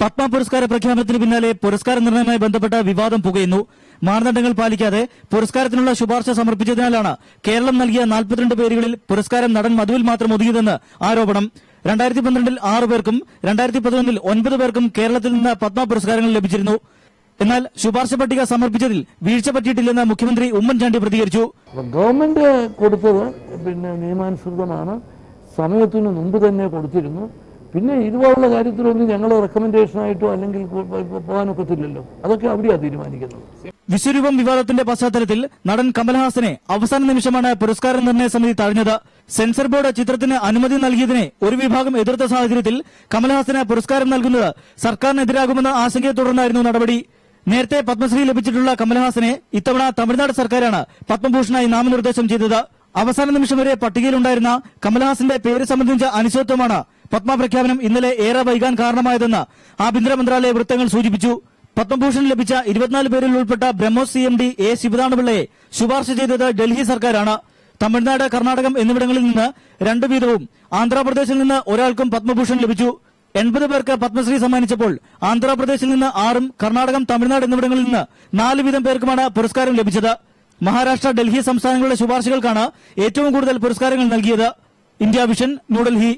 പത്മ പുരസ്കാര പ്രഖ്യാപനത്തിന് പിന്നാലെ പുരസ്കാര നിർണയവുമായി ബന്ധപ്പെട്ട വിവാദം പുകയുന്നു. മാനദണ്ഡങ്ങൾ പാലിക്കാതെ പുരസ്കാരത്തിനുള്ള ശുപാർശ സമർപ്പിച്ചതിനാലാണ് കേരളം നൽകിയ നാൽപ്പത്തിരണ്ട് പേരുകളിൽ പുരസ്കാരം നടൻ മധുവിൽ മാത്രം ഒതുങ്ങിയതെന്ന് ആരോപണം. രണ്ടായിരത്തി പന്ത്രണ്ടിൽ ആറ് പേർക്കും രണ്ടായിരത്തി പതിനൊന്നിൽ ഒൻപത് പേർക്കും കേരളത്തിൽ നിന്ന് പത്മ പുരസ്കാരങ്ങൾ ലഭിച്ചിരുന്നു. എന്നാൽ ശുപാർശ പട്ടിക സമർപ്പിച്ചതിൽ വീഴ്ച പറ്റിയിട്ടില്ലെന്ന് മുഖ്യമന്ത്രി ഉമ്മൻചാണ്ടി പ്രതികരിച്ചു. ഗവൺമെന്റ് കൊടുത്തത് പിന്നെ നിയമാനുസൃതമാണ്. സമയത്തിന് മുമ്പ് തന്നെ കൊടുത്തിരുന്നു. പിന്നെ ഇതുപോലുള്ള കാര്യത്തിലൊന്നും ഞങ്ങൾ റെക്കമെൻഡേഷനായിട്ടോ അല്ലെങ്കിൽ പോകാനൊക്കത്തില്ലല്ലോ. അതൊക്കെ അവിടെയാണ് തീരുമാനിക്കുന്നത്. വിശ്വരൂപം വിവാദത്തിന്റെ പശ്ചാത്തലത്തിൽ നടൻ കമൽഹാസനെ അവസാന നിമിഷമാണ് പുരസ്കാര നിർണയ സമിതി തഴഞ്ഞത്. സെൻസർ ബോർഡ് ചിത്രത്തിന് അനുമതി നൽകിയതിനെ ഒരു വിഭാഗം എതിർത്ത സാഹചര്യത്തിൽ കമൽഹാസന് പുരസ്കാരം നൽകുന്നത് സർക്കാരിനെതിരാകുമെന്ന ആശങ്കയെ തുടർന്നായിരുന്നു നടപടി. നേരത്തെ പത്മശ്രീ ലഭിച്ചിട്ടുള്ള കമൽഹാസനെ ഇത്തവണ തമിഴ്നാട് സർക്കാരാണ് പത്മഭൂഷണായി നാമനിർദ്ദേശം ചെയ്തത്. അവസാന നിമിഷം വരെ പട്ടികയിലുണ്ടായിരുന്ന കമൽഹാസന്റെ പേര് സംബന്ധിച്ച അനിശ്ചിതത്വമാണ് പത്മ പ്രഖ്യാപനം ഇന്നലെ ഏറെ വൈകാൻ കാരണമായതെന്ന് ആഭ്യന്തര മന്ത്രാലയ വൃത്തങ്ങൾ സൂചിപ്പിച്ചു. പത്മഭൂഷൺ ലഭിച്ച ഇരുപത്തിനാല് പേരിൽ ഉൾപ്പെട്ട BrahMos C M D A ശിവദാനപിള്ളയെ ശുപാർശ ചെയ്തത് ഡൽഹി സർക്കാരാണ്. തമിഴ്നാട് കർണാടകം എന്നിവിടങ്ങളിൽ നിന്ന് രണ്ടു വീതവും ആന്ധ്രാപ്രദേശിൽ നിന്ന് ഒരാൾക്കും പത്മഭൂഷൺ ലഭിച്ചു. എൺപത് പേർക്ക് പത്മശ്രീ സമ്മാനിച്ചപ്പോൾ ആന്ധ്രാപ്രദേശിൽ നിന്ന് ആറും കർണാടകം തമിഴ്നാട് എന്നിവിടങ്ങളിൽ നിന്ന് നാല് വീതം പേർക്കുമാണ് പുരസ്കാരം ലഭിച്ചത്. മഹാരാഷ്ട്ര ഡൽഹി സംസ്ഥാനങ്ങളുടെ ശുപാർശകൾക്കാണ് ഏറ്റവും കൂടുതൽ പുരസ്കാരങ്ങൾ നൽകിയത്. India vision New Delhi.